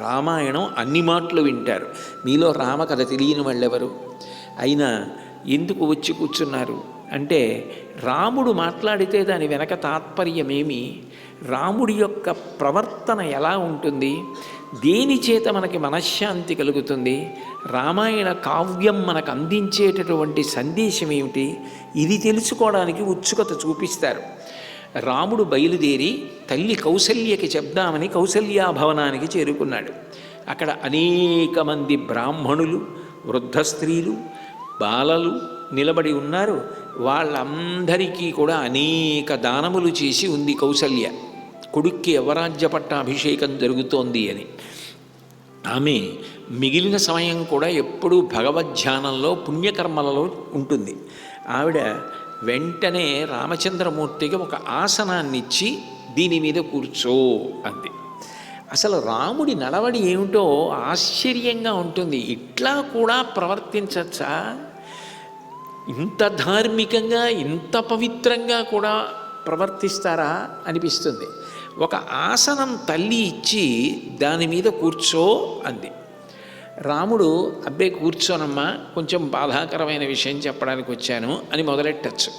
రామాయణం అన్ని మాటలు వింటారు. మీలో రామకథ తెలియని వాళ్ళెవరు? అయినా ఎందుకు వచ్చి కూర్చున్నారు? అంటే రాముడు మాట్లాడితే దాని వెనక తాత్పర్యమేమి? రాముడి యొక్క ప్రవర్తన ఎలా ఉంటుంది? దేని చేత మనకి మనశ్శాంతి కలుగుతుంది? రామాయణ కావ్యం మనకు అందించేటటువంటి సందేశం ఏమిటి ఇది తెలుసుకోవడానికి ఉత్సుకత చూపిస్తారు. రాముడు బయలుదేరి తల్లి కౌసల్యకి చెప్దామని కౌసల్యా భవనానికి చేరుకున్నాడు. అక్కడ అనేక మంది బ్రాహ్మణులు వృద్ధ స్త్రీలు బాలలు నిలబడి ఉన్నారు. వాళ్ళందరికీ కూడా అనేక దానములు చేసి ఉంది కౌసల్య కొడుక్కి యవరాజ్య పట్టాభిషేకం జరుగుతోంది అని. ఆమె మిగిలిన సమయం కూడా ఎప్పుడూ భగవద్ధ్యానంలో పుణ్యకర్మలలో ఉంటుంది. ఆవిడ వెంటనే రామచంద్రమూర్తికి ఒక ఆసనాన్ని ఇచ్చి దీని మీద కూర్చో అంది. అసలు రాముడి నడవడి ఏమిటో ఆశ్చర్యంగా ఉంటుంది. ఇట్లా కూడా ప్రవర్తించచ్చా? ఇంత ధార్మికంగా ఇంత పవిత్రంగా కూడా ప్రవర్తిస్తారా అనిపిస్తుంది. ఒక ఆసనం తల్లి ఇచ్చి దాని మీద కూర్చో అంది. రాముడు అబ్బే కూర్చోనమ్మా కొంచెం బాధాకరమైన విషయం చెప్పడానికి వచ్చాను అని మొదలెట్టచ్చు.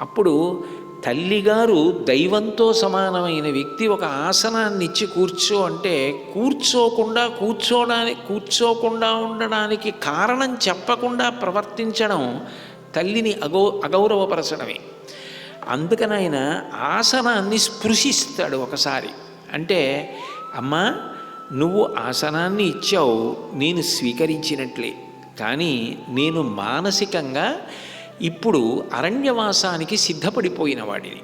అప్పుడు తల్లిగారు దైవంతో సమానమైన వ్యక్తి ఒక ఆసనాన్ని ఇచ్చి కూర్చో అంటే కూర్చోకుండా కూర్చోడానికి కూర్చోకుండా ఉండడానికి కారణం చెప్పకుండా ప్రవర్తించడం తల్లిని అగౌ అగౌరవపరచడమే. అందుకని ఆయన ఆసనాన్ని స్పృశిస్తాడు ఒకసారి. అంటే అమ్మా నువ్వు ఆసనాన్ని ఇచ్చావు నేను స్వీకరించినట్లే. కానీ నేను మానసికంగా ఇప్పుడు అరణ్యవాసానికి సిద్ధపడిపోయిన వాడిని.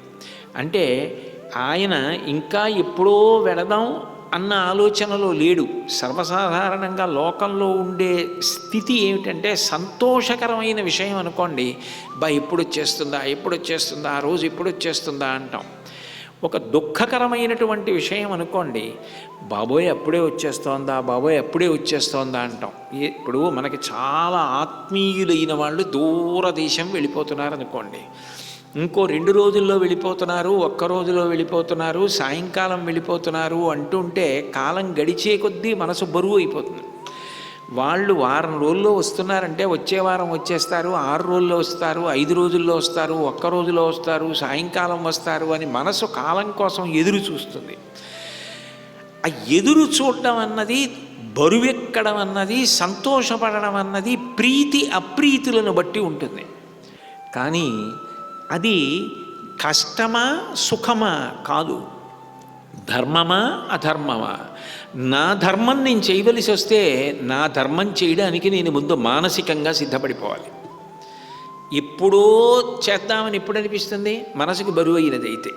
అంటే ఆయన ఇంకా ఎప్పుడో వెళదాం అన్న ఆలోచనలో లేడు. సర్వసాధారణంగా లోకంలో ఉండే స్థితి ఏమిటంటే సంతోషకరమైన విషయం అనుకోండి. బా ఎప్పుడు వచ్చేస్తుందా ఎప్పుడు వచ్చేస్తుందా ఆ రోజు ఎప్పుడు వచ్చేస్తుందా అంటాం. ఒక దుఃఖకరమైనటువంటి విషయం అనుకోండి బాబోయ్ అప్పుడే వచ్చేస్తోందా? బాబోయ్ అప్పుడే వచ్చేస్తోందా? అంటాం. ఇప్పుడు మనకి చాలా ఆత్మీయులైన వాళ్ళు దూరదేశం వెళ్ళిపోతున్నారు అనుకోండి ఇంకో రెండు రోజుల్లో వెళ్ళిపోతున్నారు ఒక్క రోజులో వెళ్ళిపోతున్నారు సాయంకాలం వెళ్ళిపోతున్నారు అంటుంటే కాలం గడిచే కొద్దీ మనసు బరువు అయిపోతుంది. వాళ్ళు వారం రోజుల్లో వస్తున్నారంటే వచ్చే వారం వచ్చేస్తారు ఆరు రోజుల్లో వస్తారు ఐదు రోజుల్లో వస్తారు ఒక్క రోజులో వస్తారు సాయంకాలం వస్తారు అని మనసు కాలం కోసం ఎదురు చూస్తుంది. ఆ ఎదురు చూడడం అన్నది బరువెక్కడం అన్నది సంతోషపడడం అన్నది ప్రీతి అప్రీతులను బట్టి ఉంటుంది. కానీ అది కష్టమా సుఖమా కాదు. ధర్మమా అధర్మమా? నా ధర్మం నేను చేయవలసి వస్తే నా ధర్మం చేయడానికి నేను ముందు మానసికంగా సిద్ధపడిపోవాలి. ఎప్పుడో చేద్దామని ఎప్పుడు అనిపిస్తుంది? మనసుకు బరువు అయినది అయితే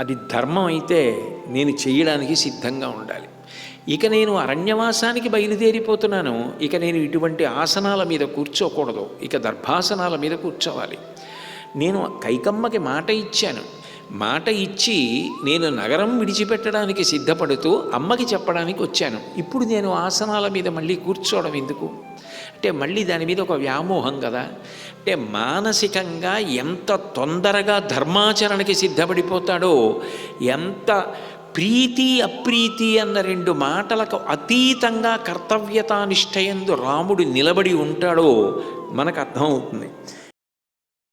అది ధర్మం అయితే నేను చేయడానికి సిద్ధంగా ఉండాలి. ఇక నేను అరణ్యవాసానికి బయలుదేరిపోతున్నాను. ఇక నేను ఇటువంటి ఆసనాల మీద కూర్చోకూడదు. ఇక దర్భాసనాల మీద కూర్చోవాలి. నేను కైకమ్మకి మాట ఇచ్చాను. మాట ఇచ్చి నేను నగరం విడిచిపెట్టడానికి సిద్ధపడుతూ అమ్మకి చెప్పడానికి వచ్చాను. ఇప్పుడు నేను ఆసనాల మీద మళ్ళీ కూర్చోవడం ఎందుకు? అంటే మళ్ళీ దాని మీద ఒక వ్యామోహం కదా. అంటే మానసికంగా ఎంత తొందరగా ధర్మాచరణకి సిద్ధపడిపోతాడో ఎంత ప్రీతి అప్రీతి అన్న రెండు మాటలకు అతీతంగా కర్తవ్యతానిష్టయందు రాముడు నిలబడి ఉంటాడో మనకు అర్థమవుతుంది.